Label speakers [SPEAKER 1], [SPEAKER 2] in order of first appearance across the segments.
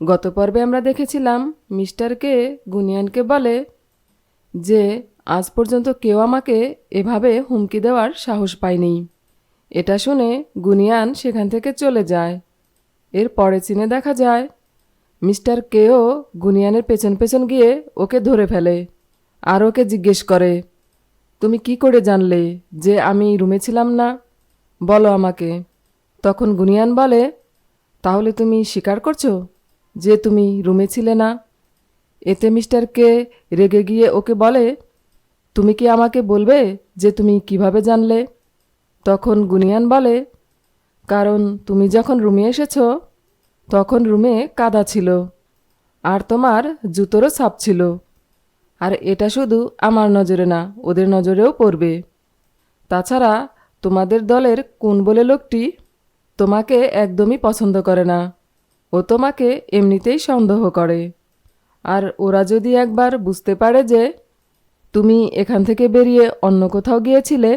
[SPEAKER 1] গত পর্বে আমরা দেখেছিলাম মিস্টার কে গুনিয়ানকে বলে যে, আজ পর্যন্ত কেউ আমাকে এভাবে হুমকি দেওয়ার সাহস পায়নি এটা শুনে গুনিয়ান সেখান থেকে চলে যায়। এর পরে চিনে দেখা যায়, মিস্টার কেও গুনিয়ানের পেছন পেছন গিয়ে ওকে ধরে ফেলে আর ওকে জিজ্ঞেস করে, তুমি কি করে জানলে যে আমি রুমে ছিলাম না? বলো আমাকে তখন গুনিয়ান বলে, তাহলে তুমি স্বীকার করছ? যে তুমি রুমে ছিলে না? এতে মিস্টার কে রেগে গিয়ে ওকে বলে, তুমি কি আমাকে বলবে যে তুমি কীভাবে জানলে? তখন গুনিয়ান বলে, কারণ তুমি যখন রুমে এসেছ, তখন রুমে কাদা ছিল আর তোমার জুতোরও ছাপ ছিল। আর এটা শুধু আমার নজরে না, ওদের নজরেও পড়বে। তাছাড়া তোমাদের দলের কোন বলে লোকটি তোমাকে একদমই পছন্দ করে না। ও তোমাকে এমনিতেই সন্দেহ করে। আর ওরা যদি একবার বুঝতে পারে যে তুমি এখান থেকে বেরিয়ে অন্য কোথাও গিয়েছিলে,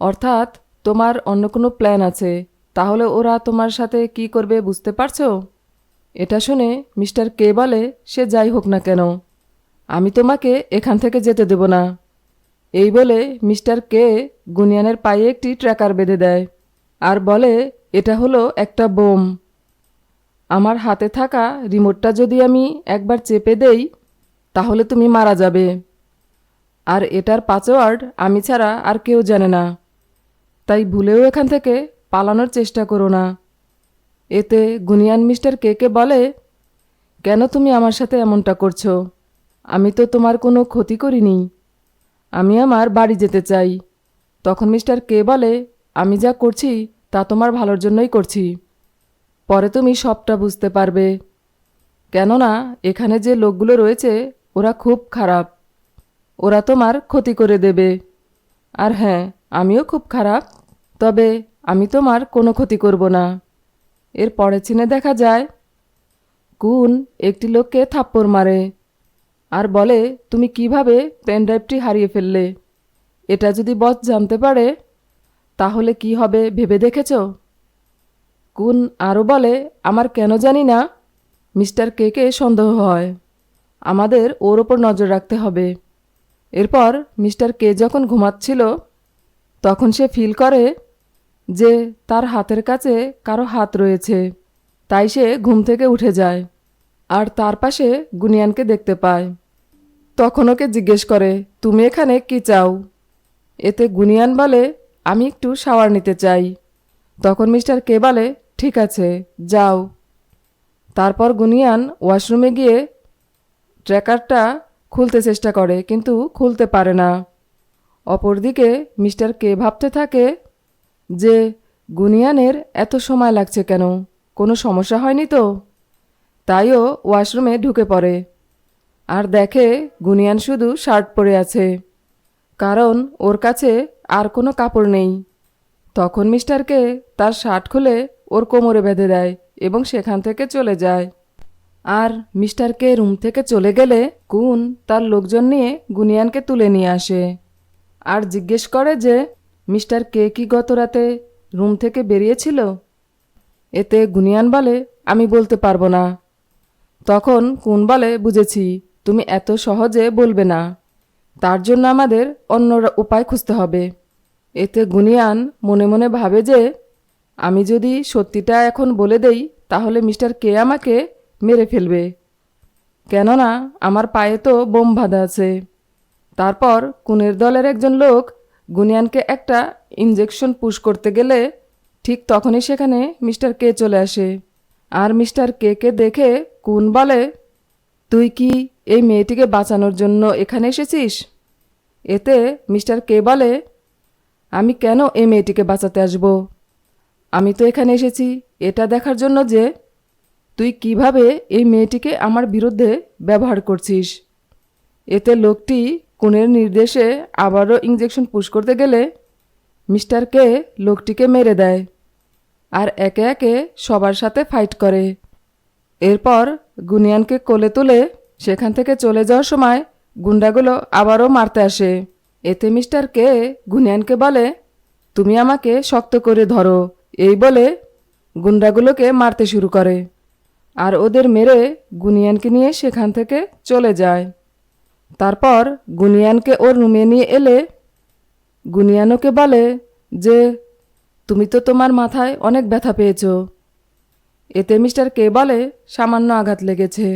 [SPEAKER 1] অর্থাৎ তোমার অন্য কোনো প্ল্যান আছে, তাহলে ওরা তোমার সাথে কি করবে বুঝতে পারছ? এটা শুনে মিস্টার কে বলে, সে যাই হোক না কেন, আমি তোমাকে এখান থেকে যেতে দেব না। এই বলে মিস্টার কে গুনিয়ানের পায়ে একটি ট্র্যাকার বেঁধে দেয় আর বলে, এটা হলো একটা বোম। আমার হাতে থাকা রিমোটটা যদি আমি একবার চেপে দেই, তাহলে তুমি মারা যাবে। আর এটার পাসওয়ার্ড আমি ছাড়া আর কেউ জানে না। তাই ভুলেও এখান থেকে পালানোর চেষ্টা করো না। এতে গুনিয়ান মিস্টার কে কে বলে, কেন তুমি আমার সাথে এমনটা করছ? আমি তো তোমার কোনো ক্ষতি করিনি। আমি আমার বাড়ি যেতে চাই। তখন মিস্টার কে বলে, আমি যা করছি, তা তোমার ভালোর জন্যই করছি। পরে তুমি সবটা বুঝতে পারবে। কেননা, এখানে যে লোকগুলো রয়েছে, ওরা খুব খারাপ। ওরা তোমার ক্ষতি করে দেবে। আর হ্যাঁ আমিও খুব খারাপ। তবে আমি তোমার কোনো ক্ষতি করব না। এর পরে চিনে দেখা যায়, কুন একটি লোককে থাপ্পড় মারে আর বলে, তুমি কীভাবে পেনড্রাইভটি হারিয়ে ফেললে? এটা যদি বস জানতে পারে, তাহলে কি হবে ভেবে দেখেছ? কুন আরও বলে, আমার কেন জানি না, মিস্টার কেকে সন্দেহ হয়। আমাদের ওর ওপর নজর রাখতে হবে। এরপর মিস্টার কে যখন ঘুমাচ্ছিল, তখন সে ফিল করে যে তার হাতের কাছে কারও হাত রয়েছে, তাই সে ঘুম থেকে উঠে যায় আর তার পাশে গুনিয়ানকে দেখতে পায়। তখন ওকে জিজ্ঞেস করে, তুমি এখানে কি চাও? এতে গুনিয়ান বলে, আমি একটু শাওয়ার নিতে চাই। তখন মিস্টার কে বলে ঠিক আছে, যাও। তারপর গুনিয়ান ওয়াশরুমে গিয়ে ট্র্যাকারটা খুলতে চেষ্টা করে, কিন্তু খুলতে পারে না। অপরদিকে মিস্টার কে ভাবতে থাকে যে, গুনিয়ানের এত সময় লাগছে কেন? কোনো সমস্যা হয়নি তো? তাইও ওয়াশরুমে ঢুকে পড়ে। আর দেখে গুনিয়ান শুধু শার্ট পরে আছে। কারণ ওর কাছে আর কোনো কাপড় নেই। তখন মিস্টারকে তার শার্ট খুলে ওর কোমরে বেঁধে দেয় এবং সেখান থেকে চলে যায়। আর মিস্টারকে রুম থেকে চলে গেলে কুন তার লোকজন নিয়ে গুনিয়ানকে তুলে নিয়ে আসে। আর জিজ্ঞেস করে যে, মিস্টার কে কি গত রাতে রুম থেকে বেরিয়েছিল? এতে গুনিয়ান বলে, আমি বলতে পারব না। তখন কুন বলে, বুঝেছি, তুমি এত সহজে বলবে না। তার জন্য আমাদের অন্য উপায় খুঁজতে হবে। এতে গুনিয়ান মনে মনে ভাবে যে আমি যদি সত্যিটা এখন বলে দেই, তাহলে মিস্টার কে আমাকে মেরে ফেলবে? কেননা আমার পায়ে তো বোম বাঁধা আছে। তারপর কুনের দলের একজন লোক গুনিয়ানকে একটা ইঞ্জেকশন পুশ করতে গেলে ঠিক তখনই সেখানে মিস্টার কে চলে আসে। আর মিস্টার কে কে দেখে কুন বলে, তুই কি এই মেয়েটিকে বাঁচানোর জন্য এখানে এসেছিস? এতে মিস্টার কে বলে, আমি কেন এই মেয়েটিকে বাঁচাতে আসব? আমি তো এখানে এসেছি, এটা দেখার জন্য যে তুই কীভাবে এই মেয়েটিকে আমার বিরুদ্ধে ব্যবহার করছিস। এতে লোকটি কুনের নির্দেশে আবারও ইঞ্জেকশন পুশ করতে গেলে মিস্টার কে লোকটিকে মেরে দেয় আর একে একে সবার সাথে ফাইট করে। এরপর গুনিয়ানকে কোলে তুলে সেখান থেকে চলে যাওয়ার সময় গুন্ডাগুলো আবারও মারতে আসে। এতে মিস্টার কে গুনিয়ানকে বলে, তুমি আমাকে শক্ত করে ধরো। এই বলে গুন্ডাগুলোকে মারতে শুরু করে আর ওদের মেরে গুনিয়ানকে নিয়ে সেখান থেকে চলে যায়। তারপর গুনিয়ানকে ওর রুমে নিয়ে এলে গুনিয়ানোকে বলে যে, তুমি তো তোমার মাথায় অনেক ব্যথা পেয়েছ। এতে মিস্টার কে বলে সামান্য আঘাত লেগেছে।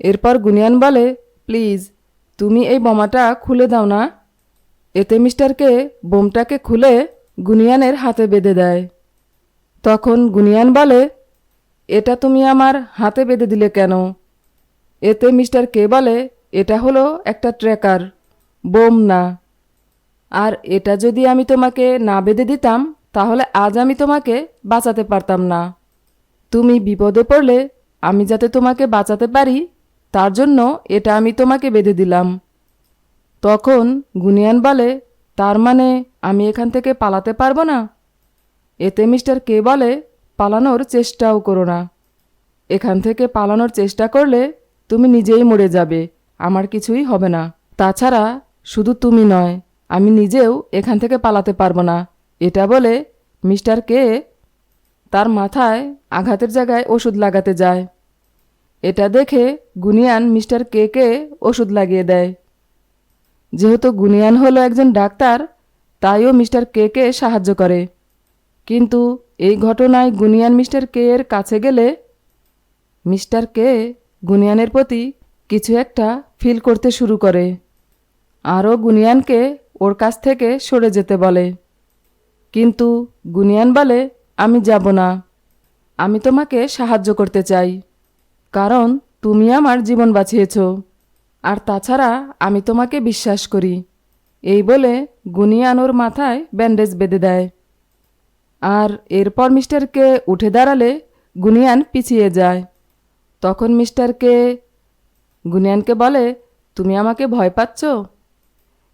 [SPEAKER 1] এরপর গুনিয়ান বলে, প্লিজ, তুমি এই বোমাটা খুলে দাও না। এতে মিস্টার কে বোমটাকে খুলে গুনিয়ানের হাতে বেঁধে দেয়। তখন গুনিয়ান বলে, এটা তুমি আমার হাতে বেঁধে দিলে কেন? এতে মিস্টার কে বলে, এটা হলো একটা ট্র্যাকার, বোম না। আর এটা যদি আমি তোমাকে না বেঁধে দিতাম, তাহলে আজ আমি তোমাকে বাঁচাতে পারতাম না। তুমি বিপদে পড়লে আমি যাতে তোমাকে বাঁচাতে পারি, তার জন্য এটা আমি তোমাকে বেঁধে দিলাম। তখন গুনিয়ান বলে, তার মানে আমি এখান থেকে পালাতে পারব না? এতে মিস্টার কে বলে পালানোর চেষ্টাও করো না। এখান থেকে পালানোর চেষ্টা করলে তুমি নিজেই মরে যাবে, আমার কিছুই হবে না। তাছাড়া শুধু তুমি নয়, আমি নিজেও এখান থেকে পালাতে পারব না। এটা বলে মিস্টার কে তার মাথায় আঘাতের জায়গায় ওষুধ লাগাতে যায়। এটা দেখে গুনিয়ান মিস্টার কে কে ওষুধ লাগিয়ে দেয়। যেহেতু গুনিয়ান হলো একজন ডাক্তার, তাইও মিস্টার কে কে সাহায্য করে। কিন্তু এই ঘটনায় গুনিয়ান মিস্টার কে এর কাছে গেলে মিস্টার কে গুনিয়ানের প্রতি কিছু একটা ফিল করতে শুরু করে। আরও গুনিয়ানকে ওর কাছ থেকে সরে যেতে বলে। কিন্তু গুনিয়ান বলে, আমি যাব না। আমি তোমাকে সাহায্য করতে চাই। কারণ তুমি আমার জীবন বাঁচিয়েছ। আর তাছাড়া আমি তোমাকে বিশ্বাস করি। এই বলে গুনিয়ান ওর মাথায় ব্যান্ডেজ বেঁধে দেয়। আর এরপর মিস্টারকে উঠে দাঁড়ালে গুনিয়ান পিছিয়ে যায়। তখন মিস্টারকে, গুনিয়ানকে বলে, তুমি আমাকে ভয় পাচ্ছ?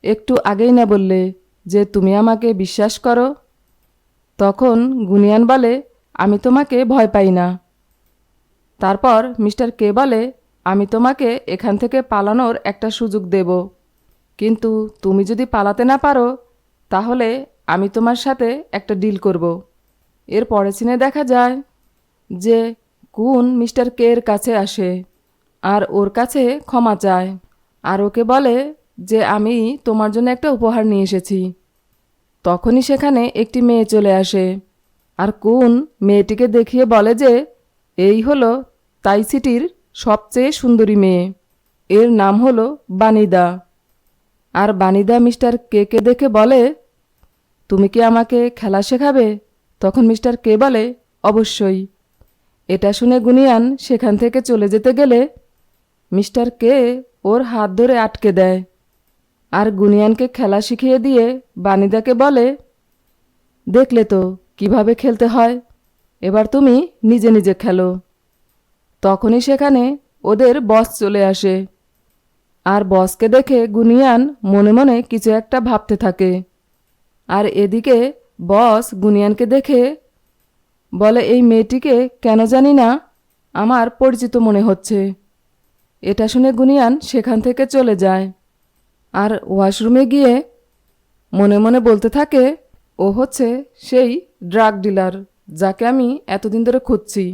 [SPEAKER 1] একটু আগেই না বললে, যে তুমি আমাকে বিশ্বাস করো? তখন গুনিয়ান বলে, আমি তোমাকে ভয় পাই না। তারপর মিস্টার কে বলে, আমি তোমাকে এখান থেকে পালানোর একটা সুযোগ দেব। কিন্তু তুমি যদি পালাতে না পারো, তাহলে আমি তোমার সাথে একটা ডিল করব। এর পরে সিনে দেখা যায় যে কুন মিস্টার কে এর কাছে আসে আর ওর কাছে ক্ষমা চায় আর ওকে বলে যে, আমি তোমার জন্য একটা উপহার নিয়ে এসেছি। তখনই সেখানে একটি মেয়ে চলে আসে আর কুন মেয়েটিকে দেখিয়ে বলে যে, এই হলো তাই সিটির সবচেয়ে সুন্দরী মেয়ে। এর নাম হলো বানিদা। আর বানিদা মিস্টার কে কে দেখে বলে তুমি কি আমাকে খেলা শেখাবে? তখন মিস্টার কে বলে, অবশ্যই। এটা শুনে গুনিয়ান সেখান থেকে চলে যেতে গেলে মিস্টার কে ওর হাত ধরে আটকে দেয়। আর গুনিয়ানকে খেলা শিখিয়ে দিয়ে বানিদাকে বলে, দেখলে তো কীভাবে খেলতে হয়। এবার তুমি নিজে নিজে খেলো। তখনই সেখানে ওদের বস চলে আসে। আর বসকে দেখে গুনিয়ান মনে মনে কিছু একটা ভাবতে থাকে। আর এদিকে বস গুনিয়ানকে দেখে বলে, এই মেয়েটিকে কেন জানি না? আমার পরিচিত মনে হচ্ছে। এটা শুনে গুনিয়ান সেখান থেকে চলে যায়। আর ওয়াশরুমে গিয়ে মনে মনে বলতে থাকে, ও হচ্ছে সেই ড্রাগ ডিলার যাকে আমি এতদিন ধরে খুঁজছি।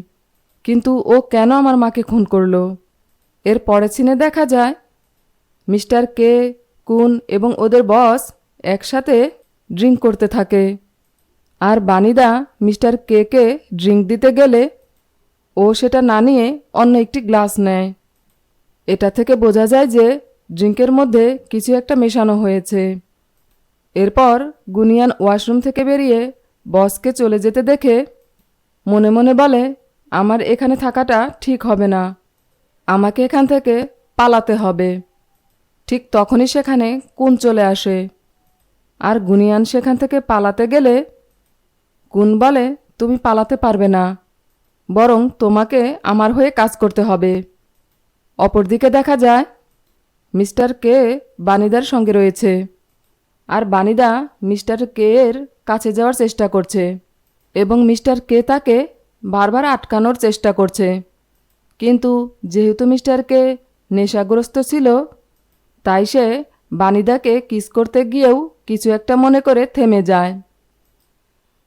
[SPEAKER 1] কিন্তু ও কেন আমার মাকে খুন করল? এর পরে সিনে দেখা যায়, মিস্টার কে, কুন এবং ওদের বস একসাথে ড্রিঙ্ক করতে থাকে। আর বানিদা মিস্টার কে কে ড্রিঙ্ক দিতে গেলে ও সেটা না নিয়ে অন্য একটি গ্লাস নেয়। এটা থেকে বোঝা যায় যে ড্রিঙ্কের মধ্যে কিছু একটা মেশানো হয়েছে। এরপর গুনিয়ান ওয়াশরুম থেকে বেরিয়ে বসকে চলে যেতে দেখে মনে মনে বলে, আমার এখানে থাকাটা ঠিক হবে না। আমাকে এখান থেকে পালাতে হবে। ঠিক তখনই সেখানে কুন চলে আসে। আর গুনিয়ান সেখান থেকে পালাতে গেলে কুন বলে, তুমি পালাতে পারবে না, বরং তোমাকে আমার হয়ে কাজ করতে হবে। অপরদিকে দেখা যায়, মিস্টার কে বানিদার সঙ্গে রয়েছে, আর বানিদা মিস্টার কে এর কাছে যাওয়ার চেষ্টা করছে, এবং মিস্টার কে তাকে বারবার আটকানোর চেষ্টা করছে। কিন্তু যেহেতু মিস্টার কে নেশাগ্রস্ত ছিল, তাই সে বানিদাকে কিস করতে গিয়েও কিছু একটা মনে করে থেমে যায়।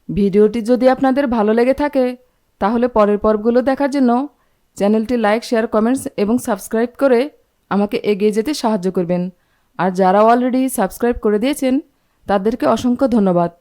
[SPEAKER 1] ভিডিওটি যদি আপনাদের ভালো লেগে থাকে, তাহলে পরের পর্বগুলো দেখার জন্য চ্যানেলটি লাইক, শেয়ার, কমেন্টস এবং সাবস্ক্রাইব করে আমাকে এগিয়ে যেতে সাহায্য করবেন। আর যারা অলরেডি সাবস্ক্রাইব করে দিয়েছেন, তাদেরকে অসংখ্য ধন্যবাদ।